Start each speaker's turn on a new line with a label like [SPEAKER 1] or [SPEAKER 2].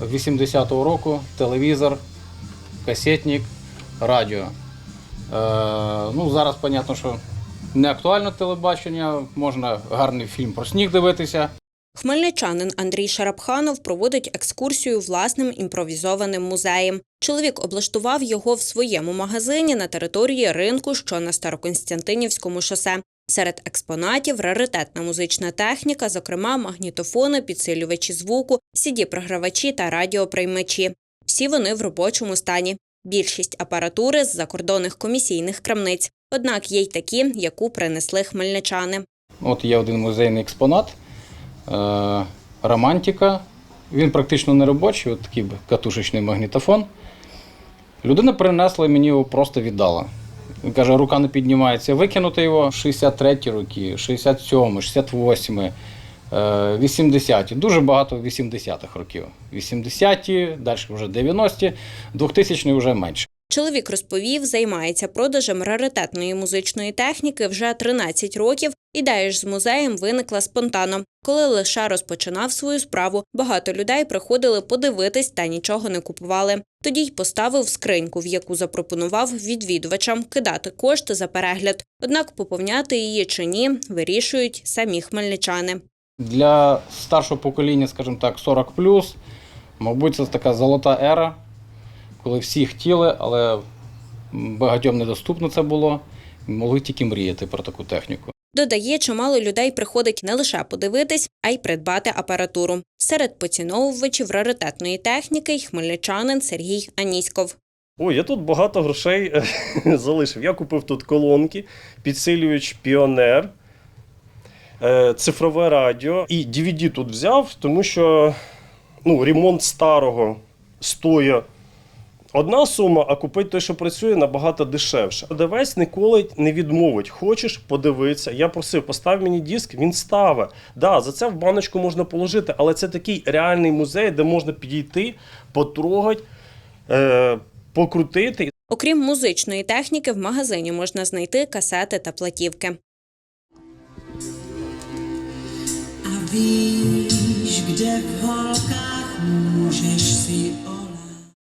[SPEAKER 1] 80-го року, телевізор, касетник, радіо. Е, ну, зараз, зрозуміло, що не актуально телебачення, можна гарний фільм про сніг дивитися.
[SPEAKER 2] Хмельничанин Андрій Шарапханов проводить екскурсію власним імпровізованим музеєм. Чоловік облаштував його в своєму магазині на території ринку, що на Староконстантинівському шосе. Серед експонатів раритетна музична техніка, зокрема магнітофони, підсилювачі звуку, CD-програвачі та радіоприймачі. Всі вони в робочому стані. Більшість апаратури з закордонних комісійних крамниць. Однак є й такі, яку принесли хмельничани.
[SPEAKER 1] От є один музейний експонат е, Романтика. Він практично не робочий, от такий катушечний магнітофон. Людина принесла і мені його просто віддала. Він каже, рука не піднімається. Викинути його 63 роки, 67, 68, е, 80-ті. Дуже багато 80-х років. 80-ті, далі вже 90-ті, 2000-ті вже менше.
[SPEAKER 2] Чоловік розповів, займається продажем раритетної музичної техніки вже 13 років. Ідея ж з музеєм виникла спонтанно. Коли лише розпочинав свою справу, багато людей приходили подивитись та нічого не купували. Тоді й поставив скриньку, в яку запропонував відвідувачам кидати кошти за перегляд. Однак поповняти її чи ні, вирішують самі хмельничани.
[SPEAKER 1] Для старшого покоління, скажімо так, 40 мабуть, це така золота ера, коли всі хотіли, але багатьом недоступно це було. Могли тільки мріяти про таку техніку.
[SPEAKER 2] Додає, чимало людей приходить не лише подивитись, а й придбати апаратуру. Серед поціновувачів раритетної техніки й хмельничанин Сергій Аніськов.
[SPEAKER 3] Ой, я тут багато грошей е, залишив. Я купив тут колонки, підсилювач Піонер, е, цифрове радіо і DVD тут взяв, тому що ну, ремонт старого стоїть одна сума, а купити те, що працює, набагато дешевше. Продавець ніколи не відмовить. Хочеш подивитися. Я просив, постав мені диск, він ставить. Да, за це в баночку можна положити, але це такий реальний музей, де можна підійти, потрогати. Е, покрутити.
[SPEAKER 2] Окрім музичної техніки, в магазині можна знайти касети та платівки.
[SPEAKER 4] Víš, kde v holkách můžeš si olát.